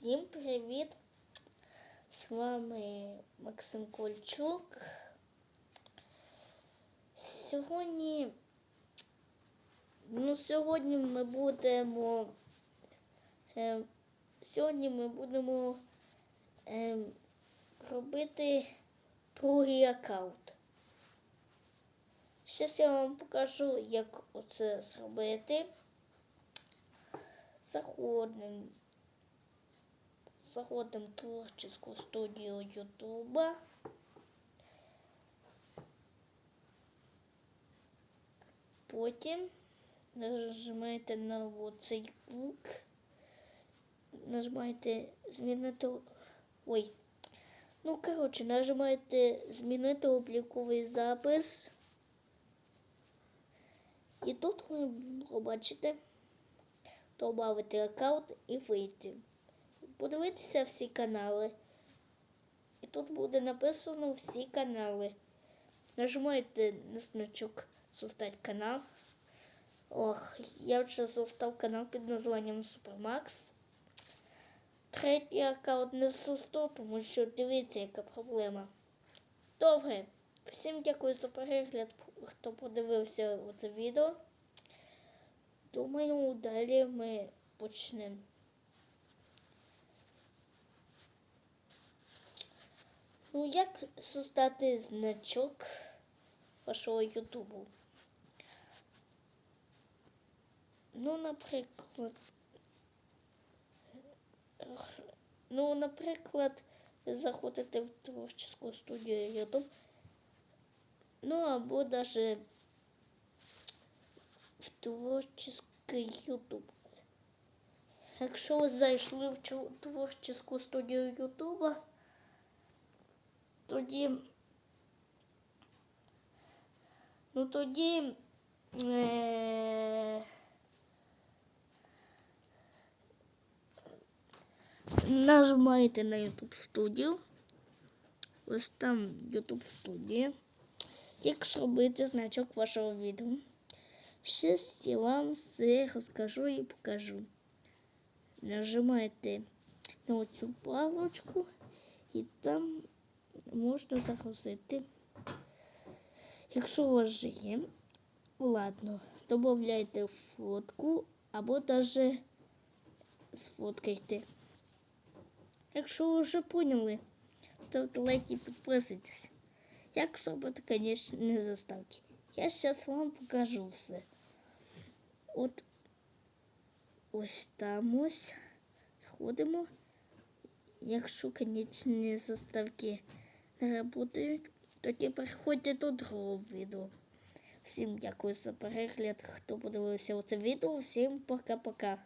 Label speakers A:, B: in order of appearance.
A: Всім привіт! З вами Максим Кольчук. Сьогодні, ну, сьогодні ми будемо. Е, сьогодні ми будемо е, робити другий аккаунт. Зараз я вам покажу, як оце зробити. Заходимо. Заходимо в творческую студию Ютуба. Потім нажимаєте на цей лук. Нажимаєте змінити. Ой. Ну, коротше, нажимаєте змінити обліковий запис. І тут ви побачите, добавити аккаунт і вийти подивитися всі канали. І тут буде написано всі канали. Нажимаєте на значок создать канал. Ох, я вже создав канал під названням Супермакс. Третій аккаунт не создав, тому що дивіться, яка проблема. Добре. Всім дякую за перегляд, хто подивився це відео. Думаю, далі ми почнемо. Ну, як создати значок вашого Ютубу? Ну, наприклад, ну, наприклад, заходите в творческую студію Ютуб, ну, або даже в творческий Ютуб. Якщо ви зайшли в творческую студію Ютуба, тоді, ну тоді е, нажимаєте на YouTube студію. Ось там YouTube студія. Як зробити значок вашого відео. Щас я вам все розкажу і покажу. Нажимаєте на цю палочку і там можна загрузити. Якщо у вас є, ладно, додайте фотку або навіть сфоткайте. Якщо ви вже поняли, ставте лайки і підписуйтесь. Як зробити, звісно, не заставки. Я зараз вам покажу все. От ось там ось заходимо. Якщо, звісно, не заставки не работають, тоді переходьте до другого відео. Всім дякую за перегляд, хто подивився це відео. Всім пока-пока.